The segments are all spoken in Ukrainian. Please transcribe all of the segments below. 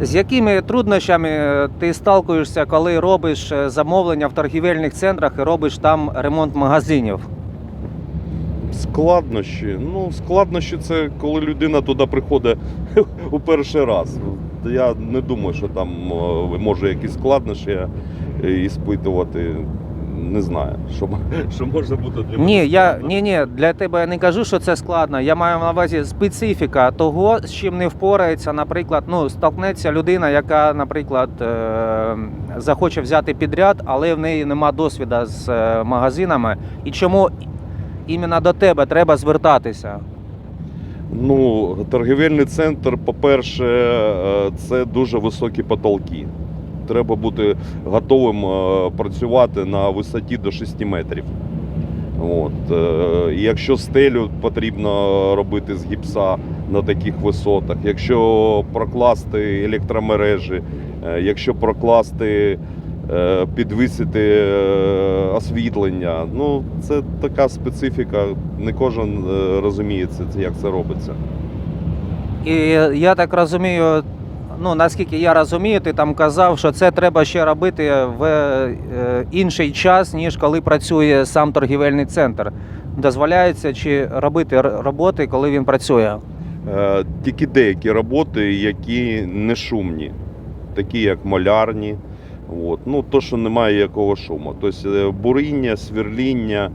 З якими труднощами е, ти сталкуєшся, коли робиш е, замовлення в торгівельних центрах і робиш там ремонт магазинів? Складнощі. Ну, складнощі це коли людина туди приходить у перший раз. Я не думаю, що там е, може якісь складнощі іспитувати. Не знаю, що, що може бути для мене. Ні, я ні, ні, для тебе я не кажу, що це складно. Я маю на увазі специфіка того, з чим не впорається, наприклад, ну столкнеться людина, яка, наприклад, е- захоче взяти підряд, але в неї нема досвіду з е, магазинами. І чому іменно до тебе треба звертатися? Ну, торгівельний центр, по-перше, е, це дуже високі потолки. Треба бути готовим е, працювати на висоті до 6 метрів. От. е, і Якщо стелю потрібно робити з гіпса на таких висотах, якщо прокласти електромережі, е, якщо прокласти, підвисити освітлення, ну це така специфіка. Не кожен розуміє, як це робиться. І я так розумію, ну наскільки я розумію, ти там казав, що це треба ще робити в е, інший час, ніж коли працює сам торгівельний центр. Дозволяється чи робити роботи, коли він працює? Е, Тільки деякі роботи, які не шумні, такі як малярні. От. Ну, то, що немає якого шуму. Тобто е, буріння, сверління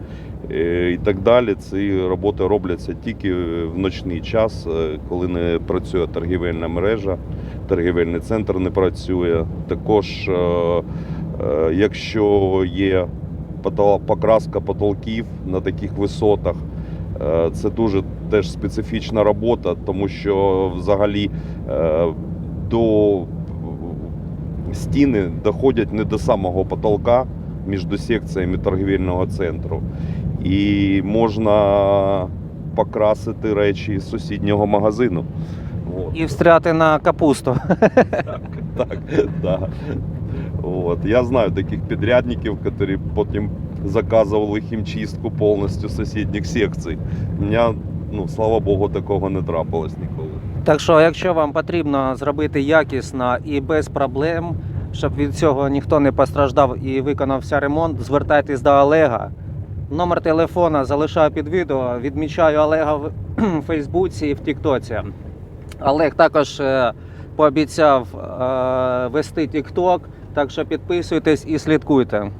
е, і так далі. Ці роботи робляться тільки в ночний час, коли не працює торгівельна мережа, торгівельний центр не працює. Також, е, е, якщо є покраска потолків на таких висотах, е, це дуже теж специфічна робота, тому що взагалі до стіни доходять не до самого потолка між секціями торгівельного центру. І можна покрасити речі з сусіднього магазину. От. І встряти на капусту. Так, да. От. Я знаю таких підрядників, які потім заказували хімчистку повністю сусідніх секцій. У мене, ну, слава Богу, такого не трапилось ніколи. Так що, якщо вам потрібно зробити якісно і без проблем, щоб від цього ніхто не постраждав і виконався ремонт, звертайтесь до Олега. Номер телефона залишаю під відео. Відмічаю Олега в Фейсбуці і в Тіктоці. Олег також е, пообіцяв е, вести Тікток, так що підписуйтесь і слідкуйте.